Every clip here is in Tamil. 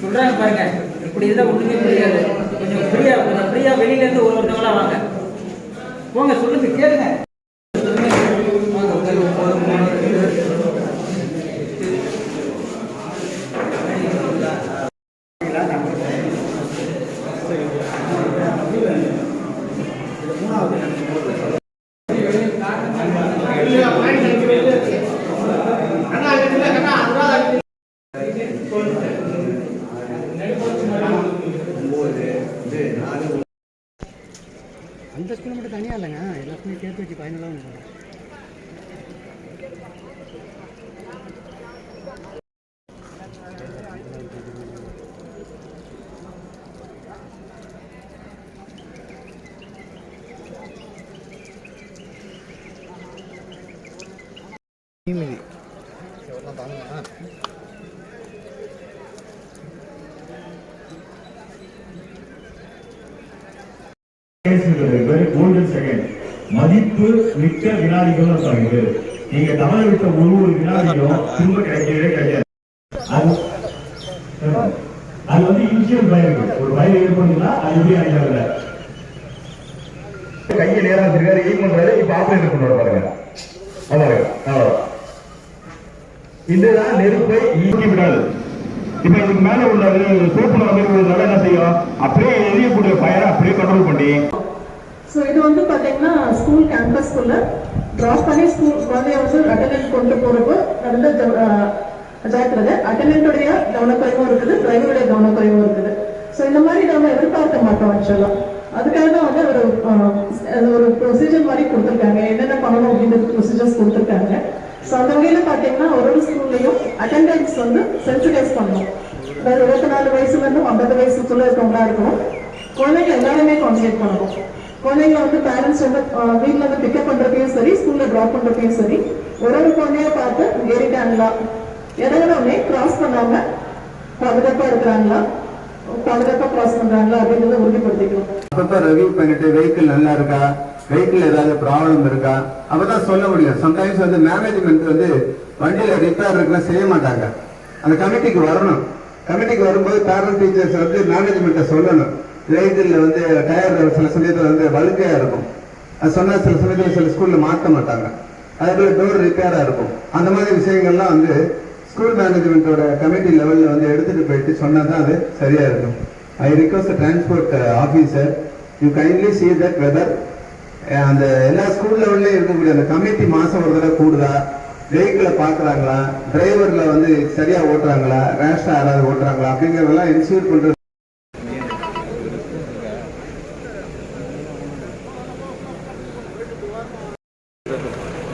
சொல்றாங்க பாருங்க. இப்படி இருந்தால் ஒண்ணுமே புரியாது. கொஞ்சம் ஃப்ரீயா கொஞ்சம் ஃப்ரீயா வெளியில இருந்து ஒரு ஒருத்தவங்களா வாங்க. போங்க சொல்லுங்க கேளுங்க. அந்த ஸ்கூல் மட்டும் தனியாக இல்லைங்க எல்லா ஸ்கூலும் சேர்த்து வச்சு ஃபைனலாக ஒன்று போகிறேன் எவ்வளோ தாங்க கோல்டன் செகண்ட் மதிப்பு மிக்க வினாடிகள் இருப்பாங்க நீங்க தவற விட்ட ஒரு ஒரு வினாடிகளும் திரும்ப கிடைக்கவே கிடையாது. அது வந்து இனிஷியல் பயம் ஒரு பயிர் ஏற்படுதுன்னா அது எப்படி அடையாள கையை நேரா வச்சிருக்காரு எய்ம் பண்றாரு இப்ப ஆபரேட் பண்ணுவாரு பாருங்க. அதாங்க அவ்வளவு. இதுதான் நெருப்பை ஈக்கி விடாது இப்ப இதுக்கு மேல உள்ள சோப்பு மாதிரி என்ன செய்யும்? அப்படியே எரியக்கூடிய ஃபயரை அப்படியே கண்ட்ரோல் பண்ணி ஸோ இது வந்து பார்த்தீங்கன்னா ஸ்கூல் கேம்பஸ்குள்ள ட்ராப் பண்ணி ஸ்கூல் குழந்தைய வந்து அட்டண்டன்ட் கொண்டு போறப்போ நடந்த ஜாக்கிரதை. அட்டண்டன்ட்டுடைய கவனக்குறைவும் இருக்குது டிரைவருடைய கவனக்குறைவும் இருக்குது. ஸோ இந்த மாதிரி நம்ம எதிர்பார்க்க மாட்டோம் ஆக்சுவலாக அதுக்காக தான் வந்து ஒரு ஒரு ப்ரொசீஜர் மாதிரி கொடுத்துருக்காங்க. என்னென்ன பண்ணணும் அப்படின்றது ப்ரொசீஜர்ஸ் கொடுத்துருக்காங்க. ஸோ அந்த வகையில் பார்த்தீங்கன்னா ஒரு ஒரு ஸ்கூல்லையும் அட்டெண்டன்ஸ் வந்து சென்சிடைஸ் பண்ணணும். அதாவது இருபத்தி நாலு வயசுலேருந்து ஐம்பது வயசுக்குள்ள இருக்கவங்களா இருக்கணும். குழந்தைங்க எல்லாருமே கான்சன்ட்ரேட் பண்ணணும். குழந்தைங்க வந்து பேரண்ட்ஸ் வந்து வீட்டில் வந்து பிக்கப் பண்றதையும் சரி ஸ்கூல்ல டிராப் பண்றதையும் சரி ஒரு ஒரு குழந்தைய பார்த்து ஏறிட்டாங்களா? எதனாலுமே கிராஸ் பண்ணாம பாதுகாப்பா இருக்கிறாங்களா? பாதுகாப்பா கிராஸ் பண்றாங்களா அப்படின்றத உறுதிப்படுத்திக்கணும் அப்பப்ப ரிவ்யூ பண்ணிட்டு வெஹிக்கிள் நல்லா இருக்கா? வெஹிக்கிள் ஏதாவது ப்ராப்ளம் இருக்கா? அப்பதான் சொல்ல முடியும். சம்டைம்ஸ் வந்து மேனேஜ்மெண்ட் வந்து வண்டியில ரிப்பேர் இருக்குன்னா செய்ய மாட்டாங்க. அந்த கமிட்டிக்கு வரணும். கமிட்டிக்கு வரும்போது பேரண்ட் டீச்சர்ஸ் வந்து மேனேஜ்மெண்ட்டை சொல்லணும். வெஹிக்கிள்ல வந்து டயர் சில சமயத்தில் வந்து வழுக்கையா இருக்கும். அது சொன்னால் சில சமயத்தில் சில ஸ்கூல்ல மாற்ற மாட்டாங்க. அதே போல் டோர் ரிப்பேராக இருக்கும். அந்த மாதிரி விஷயங்கள்லாம் வந்து ஸ்கூல் மேனேஜ்மெண்ட்டோட கமிட்டி லெவல்ல வந்து எடுத்துகிட்டு போயிட்டு சொன்னால் தான் அது சரியாக இருக்கும். I request transport officer you kindly see that whether அந்த எல்லா ஸ்கூல் லெவல்லையும் இருக்கக்கூடிய அந்த கமிட்டி மாதம் ஒரு தடவை கூடுதா? வெஹிக்கிளை பார்க்குறாங்களா டிரைவரில் வந்து சரியா ஓட்டுறாங்களா? ரேஷாக யாராவது ஓட்டுறாங்களா? அப்படிங்கிறதெல்லாம் இன்சூர் பண்ணுறது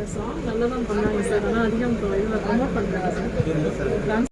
பண்ணாங்க சார் நல்லா தான் பண்ணாங்க ஆனால் அதிகம் ப்ரொமோட் பண்ணுறாங்க சார்.